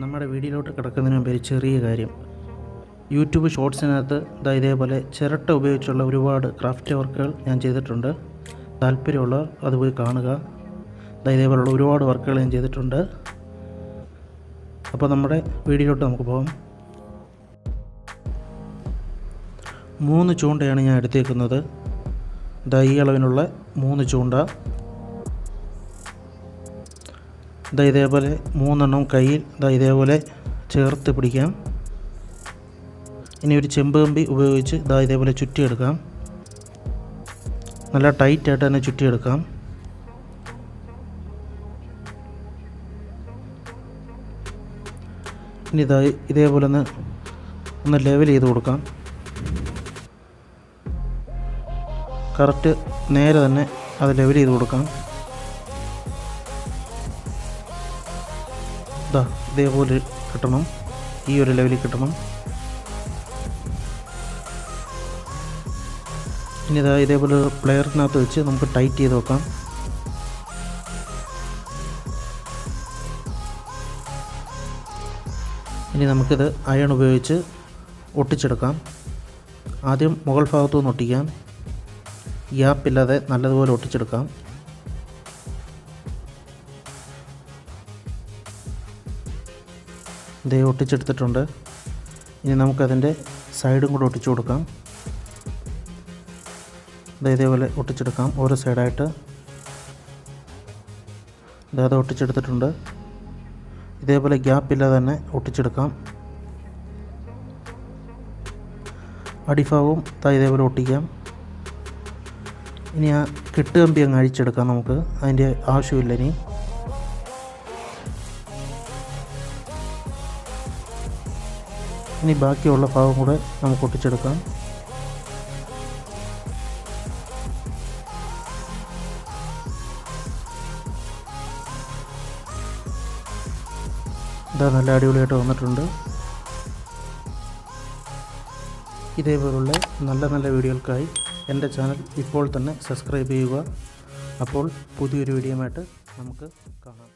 നമ്മുടെ വീഡിയോയിലോട്ട് കിടക്കുന്നതിന് മുമ്പ് ഒരു ചെറിയ കാര്യം. യൂട്യൂബ് ഷോർട്സിനകത്ത് ഇതാ ഇതേപോലെ ചിരട്ട ഉപയോഗിച്ചുള്ള ഒരുപാട് ക്രാഫ്റ്റ് വർക്കുകൾ ഞാൻ ചെയ്തിട്ടുണ്ട്. താല്പര്യമുള്ളവർ അത് പോയി കാണുക. ഇതാ ഇതേപോലുള്ള ഒരുപാട് വർക്കുകൾ ഞാൻ ചെയ്തിട്ടുണ്ട്. അപ്പോൾ നമ്മുടെ വീഡിയോയിലോട്ട് നമുക്ക് പോകാം മൂന്ന് ചൂണ്ടയാണ് ഞാൻ എടുത്തേക്കുന്നത്. ദൈ അളവിനുള്ള മൂന്ന് ചൂണ്ട. ഇതാ ഇതേപോലെ മൂന്നെണ്ണം കയ്യിൽ ഇതാ ഇതേപോലെ ചേർത്ത് പിടിക്കാം. ഇനി ഒരു ചെമ്പ് കമ്പി ഉപയോഗിച്ച് ഇതാ ഇതേപോലെ ചുറ്റിയെടുക്കാം. നല്ല ടൈറ്റായിട്ട് തന്നെ ചുറ്റിയെടുക്കാം. ഇനി ഇതാ ഇതേപോലെ ഒന്ന് ഒന്ന് ലെവൽ ചെയ്ത് കൊടുക്കാം. കറക്റ്റ് നേരെ തന്നെ അത് ലെവൽ ചെയ്ത് കൊടുക്കാം. ഇതാ ഇതേപോലെ കിട്ടണം. ഈ ഒരു ലെവലിൽ കിട്ടണം. ഇനി ഇതാ ഇതേപോലെ പ്ലെയറിനകത്ത് വെച്ച് നമുക്ക് ടൈറ്റ് ചെയ്ത് വെക്കാം. ഇനി നമുക്കിത് അയൺ ഉപയോഗിച്ച് ഒട്ടിച്ചെടുക്കാം. ആദ്യം മുകൾ ഭാഗത്തു നിന്ന് ഒട്ടിക്കാം ഗ്യാപ്പില്ലാതെ നല്ലതുപോലെ ഒട്ടിച്ചെടുക്കാം. ഇതേ ഒട്ടിച്ചെടുത്തിട്ടുണ്ട്. ഇനി നമുക്കതിന്റെ സൈഡും കൂടെ ഒട്ടിച്ചു കൊടുക്കാം. ഇതേ ഇതേപോലെ ഒട്ടിച്ചെടുക്കാം ഓരോ സൈഡായിട്ട്. അത് ഒട്ടിച്ചെടുത്തിട്ടുണ്ട്. ഇതേപോലെ ഗ്യാപ്പ് ഇല്ലാതെ തന്നെ ഒട്ടിച്ചെടുക്കാം. അടിഭാഗവും താ ഇതേപോലെ ഒട്ടിക്കാം. ഇനി ആ കെട്ടുകമ്പി അങ്ങ് അഴിച്ചെടുക്കാം നമുക്ക് അതിന്റെ ആവശ്യമില്ല ഇനി. ഇനി ബാക്കിയുള്ള ഭാഗം കൂടെ നമുക്ക് ഒട്ടിച്ചെടുക്കാം. ഇതാ നല്ല അടിപൊളിയായിട്ട് വന്നിട്ടുണ്ട്. ഇതേപോലുള്ള നല്ല നല്ല വീഡിയോകൾക്കായി എന്റെ ചാനൽ ഇപ്പോൾ തന്നെ സബ്സ്ക്രൈബ് ചെയ്യുക. അപ്പോൾ പുതിയൊരു വീഡിയോയുമായിട്ട് നമുക്ക് കാണാം.